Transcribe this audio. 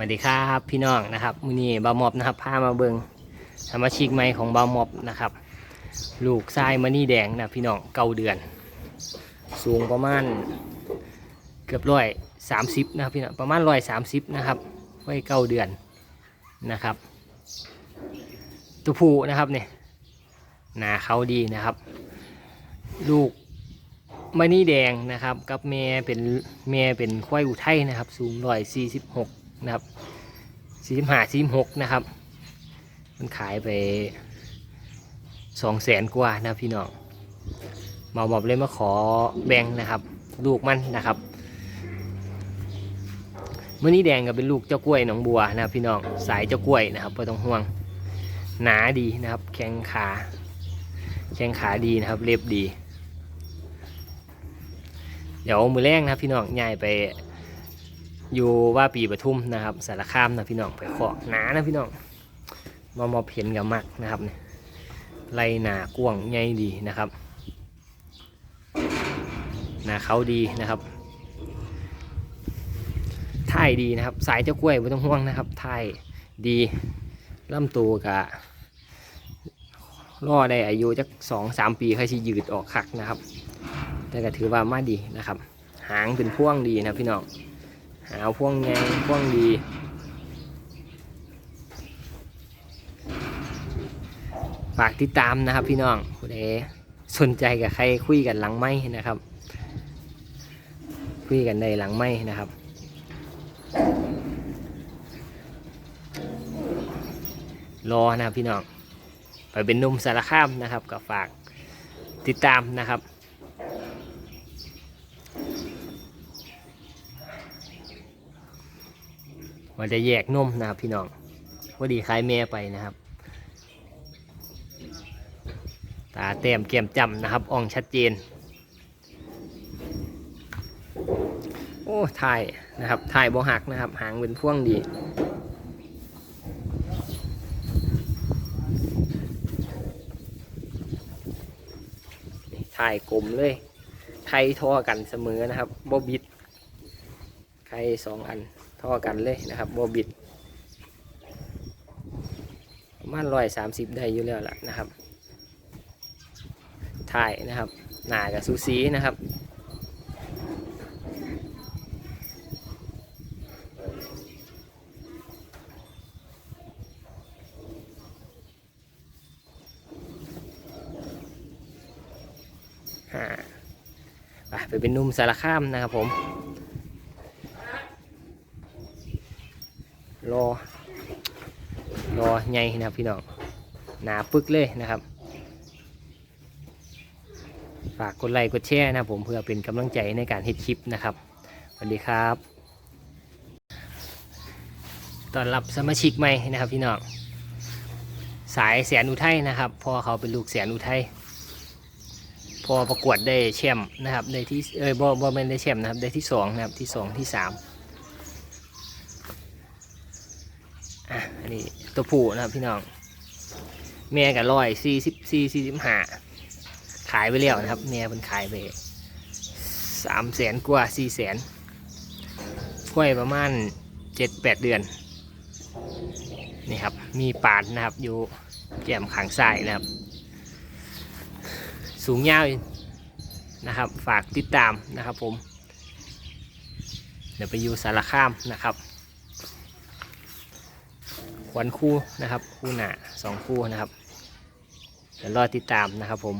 วัสดีครับพี่น้องนะครับมือนี้บาวมอบนะครับพามาเบิงสมาชิกใหม่ของบาวมอบนะครับ ลูกทรายมณีแดงนะพี่น้องเก้าเดือน สูงประมาณเกือบร้อยสามสิบนะพี่น้องประมาณร้อยสามสิบนะครับไว้เก้าเดือนนะครับตัวผู้นะครับเนี่ยหนาเขาดีนะครับ ลูกมณีแดงนะครับ กับแม่เป็นแม่เป็นควายอุทัยนะครับ สูงร้อยสี่สิบหก นะครับสี่สิบห้าสี่สิบหกนะครับ มันขายไปสองแสนกว่านะพี่น้องหมาบอกเลยมาขอแบ่งนะครับ ลูกมันนะครับเมื่อนี้แดงก็เป็นลูกเจ้ากล้วยหนองบัวนะครับ พี่น้องสายเจ้ากล้วยนะครับไม่ต้องห่วงหนาดีนะครับ แข้งขาแข้งขาดีนะครับเล็บดี เดี๋ยวมือแรกนะครับพี่น้องย้ายไป อยู่ว่าปีปทุมนะครับสารคามนะพี่น้องไปขอหนานะพี่น้องมามอบเห็นกับมักนะครับเนี่ยไรหนากว้างใหญ่ดีนะครับหนาเขาดีนะครับท่ายดีนะครับ สายเจ้ากล้วยไม่ต้องห่วงนะครับท่ายดีลำตัวกะรอได้อายุจักสองสามปีค่อยสิยืดออกคักนะครับ แต่ก็ถือว่ามาดีนะครับ หางเป็นพ่วงดีนะพี่น้อง หาพ่วงไงพ่วงดี ฝากติดตามนะครับพี่น้องผู้ใดสนใจกับใครคุยกันหลังไม้นะครับ คุยกันในหลังไม้นะครับรอนะครับพี่น้องไปเป็นนุ่มสารคามนะครับก็ฝากติดตามนะครับ ว่าจะแยกนมนะครับพี่น้องว่าดีคล้ายแม่ไปนะครับ ตาแต้มแก้มจำนะครับ อ่องชัดเจน โอ้ถ่ายนะครับถ่ายบ่หักนะครับ หางเป็นพ่วงดีถ่ายกลมเลยไข่ท่อกันเสมอนะครับบ่บิดไข่สองอัน ท่อกันเลยนะครับโบบิดประมาณร้อยสามสิบได้อยู่แล้วล่ะนะครับ ถ่ายนะครับ หนากับซูซีนะครับไปเป็นนุ่มสารคามนะครับผม รอ รอไงนะครับพี่น้องหนาปึกเลยนะครับ ฝากกดไลค์กดแชร์นะผมเพื่อเป็นกำลังใจในการเฮ็ดคลิปนะครับสวัสดีครับตอนรับสมาชิกใหม่นะครับพี่น้องสายแสนอุทัยนะครับพ่อเขาเป็นลูกแสนอุทัยพอประกวดได้แชมป์นะครับได้ที่เออบ่บ่เป็นได้แชมป์นะครับได้ที่สองนะครับที่สองที่สาม อะอั นนี้ตัวผู้นะครับพี่น้องแม่กับร้อยสี่สิบสี่สี่สิบห้าขายไปแล้วนะครับ แม่เป็นขายไปสามแสนกว่าสี่แสนกล้วยประมาณเจ็ดแปดเดือนนี่ครับมีปาดนะครับอยู่แก้มขางซ้ายนะครับ สูงยาวนะครับ ฝากติดตามนะครับผม เดี๋ยวไปอยู่สารคามนะครับ ขวัญคู่นะครับ คู่หนาสองคู่นะครับเดี๋ยวรอติดตามนะครับผม